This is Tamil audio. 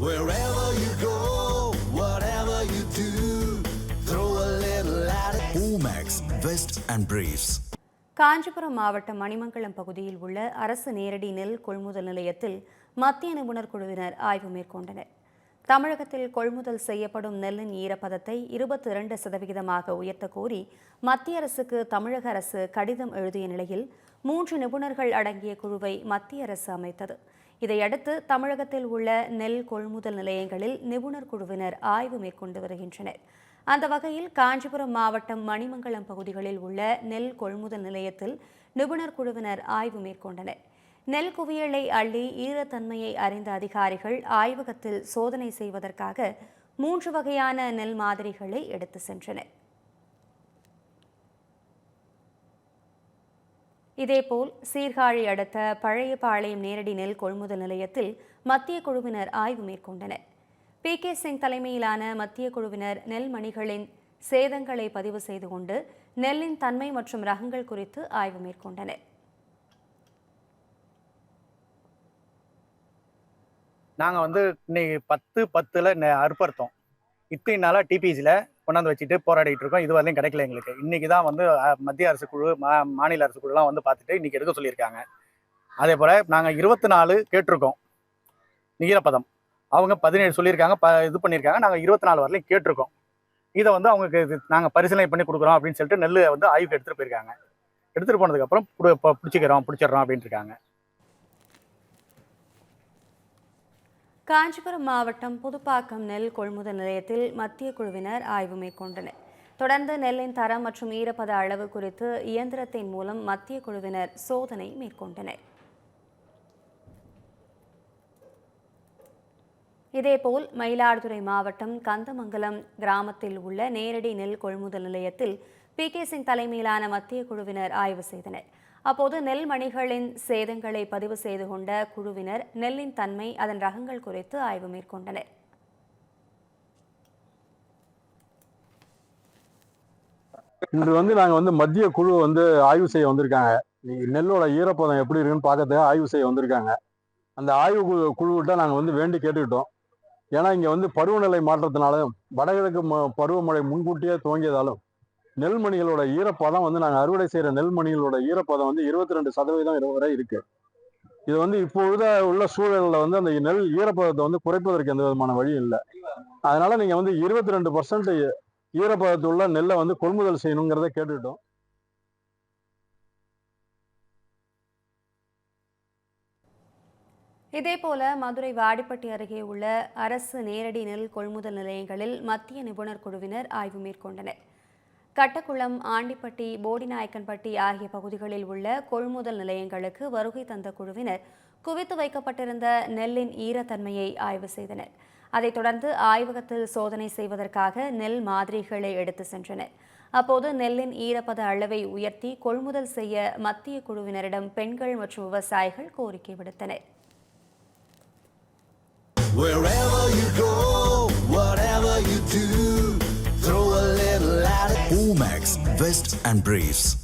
Wherever you go, whatever you do, throw a little at it. Omax, Vest and Briefs. Kanchipuram மாவட்டம் மணிமங்கலம் பகுதியில் உள்ள அரசு நேரடி நெல் கொள்முதல் நிலையத்தில் மத்திய நிபுணர் குழுவினர் ஆய்வு மேற்கொண்டனர் தமிழகத்தில் கொள்முதல் செய்யப்படும் நெல்லின் ஈரப்பதத்தை இருபத்தி இரண்டு சதவிகிதமாக உயர்த்த கோரி மத்திய அரசுக்கு தமிழக அரசு கடிதம் எழுதிய நிலையில் மூன்று நிபுணர்கள் அடங்கிய குழுவை மத்திய அரசு அமைத்தது இதையடுத்து தமிழகத்தில் உள்ள நெல் கொள்முதல் நிலையங்களில் நிபுணர் குழுவினர் ஆய்வு மேற்கொண்டு வருகின்றனர். அந்த வகையில் காஞ்சிபுரம் மாவட்டம் மணிமங்கலம் பகுதிகளில் உள்ள நெல் கொள்முதல் நிலையத்தில் நிபுணர் குழுவினர் ஆய்வு மேற்கொண்டனர். நெல் குவியலை அள்ளி ஈரத்தன்மையை அறிந்த அதிகாரிகள் ஆய்வகத்தில் சோதனை செய்வதற்காக மூன்று வகையான நெல் மாதிரிகளை எடுத்து சென்றனர். இதேபோல் சீர்காழி அடுத்த பழைய பாளையம் நேரடி நெல் கொள்முதல் நிலையத்தில் மத்திய குழுவினர் ஆய்வு மேற்கொண்டனர். பி. கே. சிங் தலைமையிலான மத்திய குழுவினர் நெல் மணிகளின் சேதங்களை பதிவு செய்து கொண்டு நெல்லின் தன்மை மற்றும் ரகங்கள் குறித்து ஆய்வு மேற்கொண்டனர். நாங்கள் வந்து இன்னைக்கு பத்து பத்தில் அறுப்பறுத்தோம். இத்தனை நாளாக டிபிசியில் கொண்டாந்து வச்சுட்டு போராடிட்டு இருக்கோம். இது வரையும் கிடைக்கல எங்களுக்கு. இன்னைக்கு தான் வந்து மத்திய அரசு குழு மா மாநில அரசு குழுலாம் வந்து பார்த்துட்டு இன்னைக்கு எடுக்க சொல்லியிருக்காங்க. அதே போல் நாங்கள் இருபத்தி நாலு கேட்டிருக்கோம். ஈரப்பதம் அவங்க பதினேழு சொல்லியிருக்காங்க ப இது பண்ணியிருக்காங்க. நாங்கள் இருபத்தி நாலு வரலையும் கேட்டிருக்கோம். இதை வந்து அவங்களுக்கு நாங்கள் பரிசீலனை பண்ணி கொடுக்குறோம் அப்படின்னு சொல்லிட்டு நெல் வந்து ஆய்வுக்கு எடுத்துகிட்டு போயிருக்காங்க. எடுத்துகிட்டு போனதுக்கப்புறம் பிடிச்சிக்கிறோம் பிடிச்சிடுறோம் அப்படின்ட்டு இருக்காங்க. காஞ்சிபுரம் மாவட்டம் புதுப்பாக்கம் நெல் கொள்முதல் நிலையத்தில் மத்திய குழுவினர் ஆய்வு மேற்கொண்டனர். தொடர்ந்து நெல்லின் தரம் மற்றும் ஈரப்பத அளவு குறித்து இயந்திரத்தின் மூலம் மத்திய குழுவினர் சோதனை மேற்கொண்டனர். இதேபோல் மயிலாடுதுறை மாவட்டம் கந்தமங்கலம் கிராமத்தில் உள்ள நேரடி நெல் கொள்முதல் நிலையத்தில் பி. கே. சிங் தலைமையிலான மத்திய குழுவினர் ஆய்வு செய்தனர். அப்போது நெல் மணிகளின் சேதங்களை பதிவு செய்து கொண்ட குழுவினர் நெல்லின் தன்மை அதன் ரகங்கள் குறித்து ஆய்வு மேற்கொண்டனர். இன்று வந்து நாங்கள் வந்து மத்திய குழு வந்து ஆய்வு செய்ய வந்திருக்காங்க. நெல்லோட ஈரப்பதம் எப்படி இருக்குன்னு பார்க்கறதுக்கு ஆய்வு செய்ய வந்திருக்காங்க. அந்த ஆய்வு குழு குழுவிட்ட நாங்கள் வந்து வேண்டி கேட்டுக்கிட்டோம். ஏன்னா இங்கே வந்து பருவநிலை மாற்றத்தினாலும் வடகிழக்கு ம பருவமழை முன்கூட்டியே துவங்கியதாலும் நெல்மணிகளோட ஈரப்பதம் வந்து நாங்கள் அறுவடை செய்கிற நெல்மணிகளோட ஈரப்பதம் வந்து இருபத்தி ரெண்டு சதவீதம் இரு- வரை இருக்கு. இது வந்து இப்பொழுது உள்ள சூழலில் வந்து அந்த நெல் ஈரப்பதத்தை வந்து குறைப்பதற்கு எந்த விதமான வழியும் இல்லை. அதனால நீங்கள் வந்து இருபத்தி ரெண்டு பர்சன்ட் ஈரப்பதத்துள்ள நெல்லை வந்து கொள்முதல் செய்யணுங்கிறத கேட்டுட்டோம். இதேபோல மதுரை வாடிப்பட்டி அருகே உள்ள அரசு நேரடி நெல் கொள்முதல் நிலையங்களில் மத்திய நிபுணர் குழுவினர் ஆய்வு மேற்கொண்டனர். கட்டக்குளம் ஆண்டிப்பட்டி போடிநாயக்கன்பட்டி ஆகிய பகுதிகளில் உள்ள கொள்முதல் நிலையங்களுக்கு வருகை தந்த குழுவினர் குவித்து வைக்கப்பட்டிருந்த நெல்லின் ஈரத்தன்மையை ஆய்வு செய்தனர். அதைத் தொடர்ந்து ஆய்வகத்தில் சோதனை செய்வதற்காக நெல் மாதிரிகளை எடுத்து சென்றனர். அப்போது நெல்லின் ஈரப்பத அளவை உயர்த்தி கொள்முதல் செய்ய மத்திய குழுவினரிடம் பெண்கள் மற்றும் விவசாயிகள் கோரிக்கை விடுத்தனர். Best and breathe.